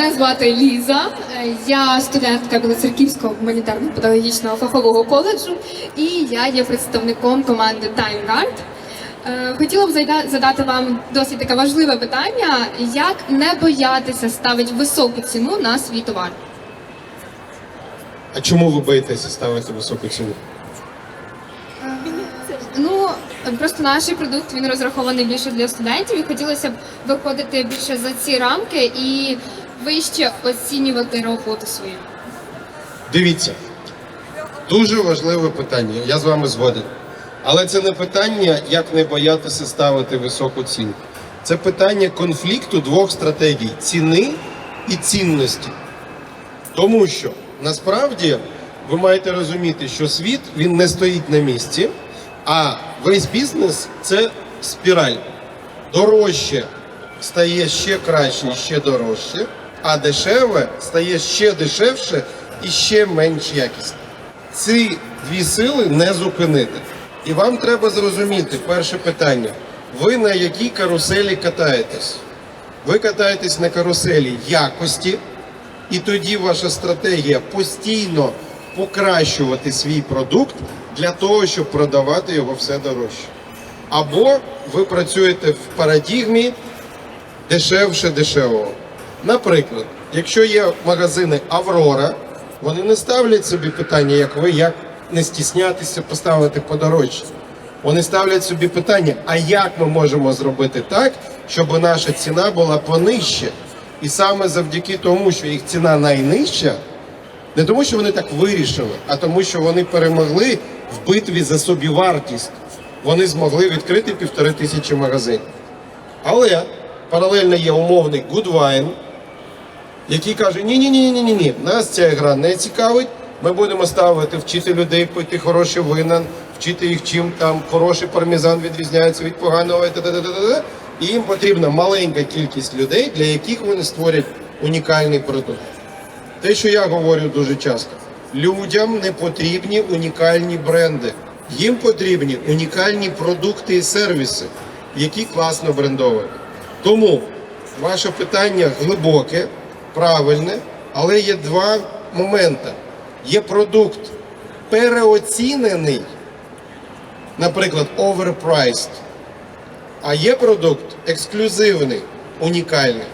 Мене звати Ліза. Е, Я студентка Білоцерківського гуманітарно-педагогічного фахового коледжу, і я є представником команди Time Guard. Е, Хотіла б задати вам досить таке важливе питання: як не боятися ставити високу ціну на свій товар? А чому ви боїтеся ставити високу ціну? Ну просто наш продукт він розрахований більше для студентів, і хотілося б виходити більше за ці рамки і вище оцінювати роботу свою. Дивіться, дуже важливе питання, я з вами згоден. Але це не питання, як не боятися ставити високу ціну. Це питання конфлікту двох стратегій ціни і цінності. Тому що насправді ви маєте розуміти, що світ він не стоїть на місці, а весь бізнес це спіраль. Дорожче стає ще краще, ще дорожче, а дешеве стає ще дешевше і ще менш якісне. Ці дві сили не зупинити. І вам треба зрозуміти перше питання: ви на якій каруселі катаєтесь? Ви катаєтесь на каруселі якості, і тоді ваша стратегія постійно покращувати свій продукт для того, щоб продавати його все дорожче. Або ви працюєте в парадігмі дешевше дешевого. Наприклад, якщо є магазини Аврора, вони не ставлять собі питання, як ви, як не стіснятися поставити подорожче. Вони ставлять собі питання, а як ми можемо зробити так, щоб наша ціна була понижче. І саме завдяки тому, що їх ціна найнижча, не тому, що вони так вирішили, а тому, що вони перемогли в битві за собівартість. Вони змогли відкрити півтори тисячі магазинів. Але паралельно є умовний Goodwine, який каже: ні ні ні ні ні ні нас ця гра не цікавить. Ми будемо ставити, вчити людей пити хороші вина, вчити їх, чим там хороший пармезан відрізняється від поганого. і. І їм потрібна маленька кількість людей, для яких вони створять унікальний продукт. Те, що я говорю дуже часто, людям не потрібні унікальні бренди. Їм потрібні унікальні продукти і сервіси, які класно брендовані. Тому ваше питання глибоке, правильне, але є два моменти. Є продукт переоцінений, наприклад, overpriced, а є продукт ексклюзивний, унікальний.